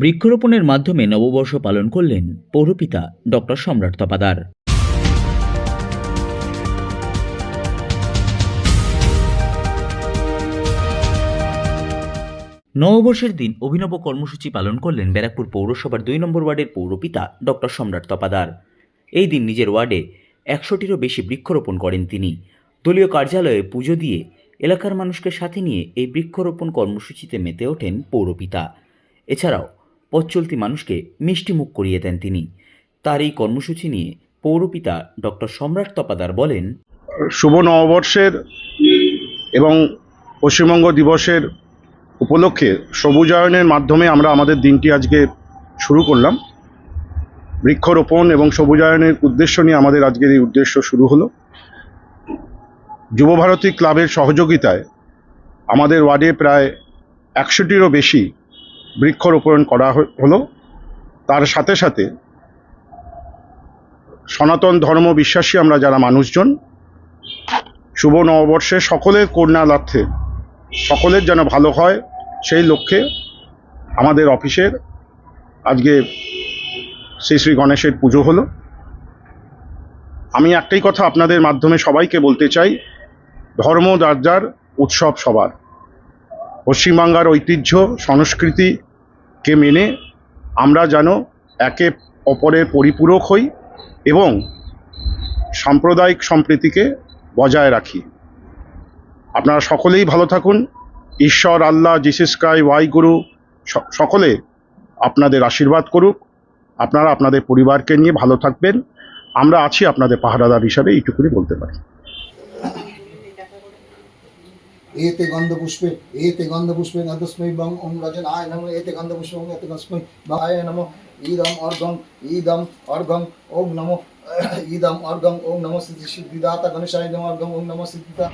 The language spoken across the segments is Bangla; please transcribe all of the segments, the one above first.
বৃক্ষরোপণের মাধ্যমে নববর্ষ পালন করলেন পৌরপিতা ডক্টর সম্রাট তপাদার। নববর্ষের দিন অভিনব কর্মসূচি পালন করলেন ব্যারাকপুর পৌরসভার দুই নম্বর ওয়ার্ডের পৌরপিতা ডক্টর সম্রাট তপাদার। এই দিন নিজের ওয়ার্ডে একশোটিরও বেশি বৃক্ষরোপণ করেন তিনি। দলীয় কার্যালয়ে পুজো দিয়ে এলাকার মানুষকে সাথে নিয়ে এই বৃক্ষরোপণ কর্মসূচিতে মেতে ওঠেন পৌরপিতা। এছাড়াও পথ চলতি মানুষকে মিষ্টিমুখ করিয়ে দেন তিনি। তার এই কর্মসূচি নিয়ে পৌরপিতা ডক্টর সম্রাট তপাদার বলেন, শুভ নববর্ষের এবং পশ্চিমবঙ্গ দিবসের উপলক্ষে সবুজায়নের মাধ্যমে আমরা আমাদের দিনটি আজকে শুরু করলাম। বৃক্ষরোপণ এবং সবুজায়নের উদ্দেশ্য নিয়ে আমাদের আজকের এই উদ্দেশ্য শুরু হলো। যুবভারতী ক্লাবের সহযোগিতায় আমাদের ওয়ার্ডে প্রায় একশোটিরও বেশি বৃক্ষরোপণ করা হলো। তার সাথে সাথে সনাতন ধর্ম বিশ্বাসী আমরা যারা মানুষজন, শুভ নববর্ষে সকলের কন্যালার্থে সকলের যেন ভালো হয় সেই লক্ষ্যে আমাদের অফিসের আজকে শ্রী শ্রী গণেশের পুজো হলো। আমি একটাই কথা আপনাদের মাধ্যমে সবাইকে বলতে চাই, ধর্ম যার উৎসব সবার। পশ্চিমবাংলার ঐতিহ্য সংস্কৃতিকে মেনে আমরা যেন একে অপরের পরিপূরক হই এবং সাম্প্রদায়িক সম্প্রীতিকে বজায় রাখি। আপনারা সকলেই ভালো থাকুন। ঈশ্বর, আল্লাহ জিসাস ক্রাই ওয়াই গুরু সকলে আপনাদের আশীর্বাদ করুক। আপনারা আপনাদের পরিবারকে নিয়ে ভালো থাকবেন। আমরা আছি আপনাদের পাহারাদার হিসাবে এইটুকুনি বলতে পারি। এতে গন্ধপুষ্পে এতে গন্ধপুষ্পে গন্ধস্মৈ বং ওম রজনায় নম এতে গন্ধপুষ্পে ওম এতে গন্ধস্মৈ আয় নম ইদম অর্গম ইদম অর্গম ওম নম ইদম অর্গম ওম নম সিদ্ধি সিদ্ধিদাতা গণেশায় নম অর্ঘং ওম নমো সিদ্ধিদা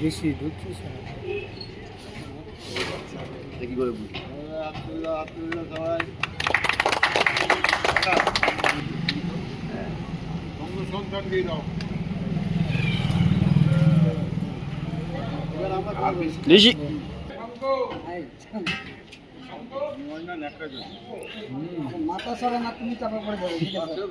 বেশি দুধ কি করে বুঝি আব্দুল্লাহ সবাই। হ্যাঁ। সন্তান দিয়ে দাও। বেশি মাথা সরে না তুমি চাপা পড়ে যাবে ঠিক আছে